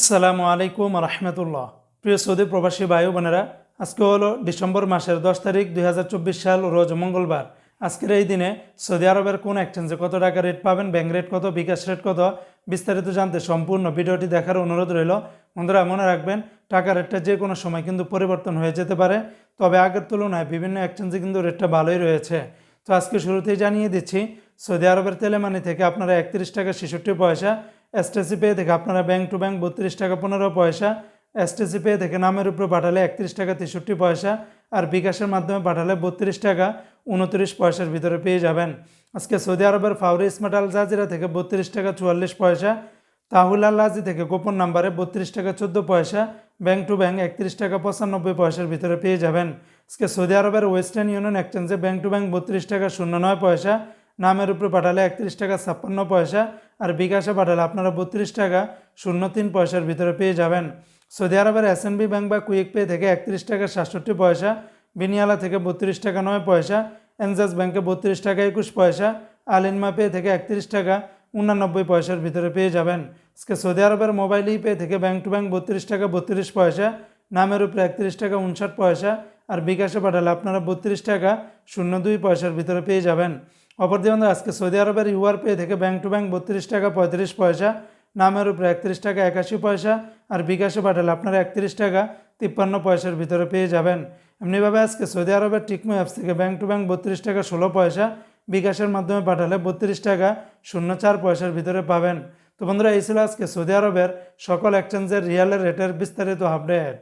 আসসালামু আলাইকুম রহমতুল্লাহ। প্রিয় সৌদি প্রবাসী ভাই বোনেরা, আজকে হলো ডিসেম্বর মাসের দশ তারিখ দুই হাজার চব্বিশ সাল, রোজ মঙ্গলবার। আজকের এই দিনে সৌদি আরবের কোন এক্সচেঞ্জে কত টাকা রেট পাবেন ব্যাংক রেট কত, বিকাশ রেট কত, বিস্তারিত জানতে সম্পূর্ণ ভিডিওটি দেখার অনুরোধ রইল। বন্ধুরা, মনে রাখবেন, টাকা রেটটা যে কোনো সময় কিন্তু পরিবর্তন হয়ে যেতে পারে, তবে আগের তুলনায় বিভিন্ন এক্সচেঞ্জে কিন্তু রেটটা ভালোই রয়েছে। তো আজকে শুরুতেই জানিয়ে দিচ্ছি, সৌদি আরবের তেলেমানি থেকে আপনারা একত্রিশ টাকা ছেষট্টি পয়সা এসটিসি পে থেকে আপনারা ব্যাংক টু ব্যাংক বত্রিশ টাকা পনেরো পয়সা এসটিসি পে থেকে নামের উপরে পাঠালে একত্রিশ টাকা তেষট্টি পয়সা আর বিকাশের মাধ্যমে পাঠালে বত্রিশ টাকা উনত্রিশ পয়সার ভিতরে পেয়ে যাবেন। আজকে সৌদি আরবের ফাউরি স্মার্ট আল জাজিরা থেকে বত্রিশ টাকা চুয়াল্লিশ পয়সা, তাহুল আল্লাজি থেকে গোপন নাম্বারে বত্রিশ টাকা চোদ্দ পয়সা ব্যাংক টু ব্যাংক একত্রিশ টাকা পঁচানব্বই পয়সার ভিতরে পেয়ে যাবেন। আজকে সৌদি আরবের ওয়েস্টার্ন ইউনিয়ন এক্সচেঞ্জে ব্যাংক টু ব্যাংক বত্রিশ টাকা শূন্য নয় পয়সা, নামের উপরে পাঠালে একত্রিশ টাকা ছাপ্পান্ন পয়সা আর বিকাশে পাঠালে আপনারা বত্রিশ টাকা শূন্য তিন পয়সার ভিতরে পেয়ে যাবেন। সৌদি আরবের এসএনবি ব্যাংক বা কুইক পে থেকে একত্রিশ টাকা সাতষট্টি পয়সা, বিনিয়ালা থেকে বত্রিশ টাকা নয় পয়সা, এনজাস ব্যাংকে বত্রিশ টাকা একুশ পয়সা, আলিনমা পে থেকে একত্রিশ টাকা উনানব্বই পয়সার ভিতরে পেয়ে যাবেন। আজকে সৌদি আরবের মোবাইল ই পে থেকে ব্যাংক টু ব্যাংক বত্রিশ টাকা বত্রিশ পয়সা, নামের উপরে একত্রিশ টাকা উনষাট পয়সা, আর বিকাশে পাঠালে আপনারা বত্রিশ টাকা শূন্য দুই পয়সার ভিতরে পেয়ে যাবেন। অপরদিকে বন্ধুরা, আজকে সৌদি আরবের ইউআর পে থেকে ব্যাংক টু ব্যাংক বত্রিশ টাকা পঁয়ত্রিশ পয়সা নামের উপরে একত্রিশ টাকা একাশি পয়সা আর বিকাশে পাঠালে আপনারা একত্রিশ টাকা তিপ্পান্ন পয়সার ভিতরে পেয়ে যাবেন। এমনিভাবে আজকে সৌদি আরবের টিকমো অ্যাপস থেকে ব্যাংক টু ব্যাংক বত্রিশ টাকা ষোলো পয়সা বিকাশের মাধ্যমে পাঠালে বত্রিশ টাকা শূন্য চার পয়সার ভিতরে পাবেন। তো বন্ধুরা এই ছিল আজকে সৌদি আরবের সকল এক্সচেঞ্জের রিয়ালের রেটের বিস্তারিত আপডেট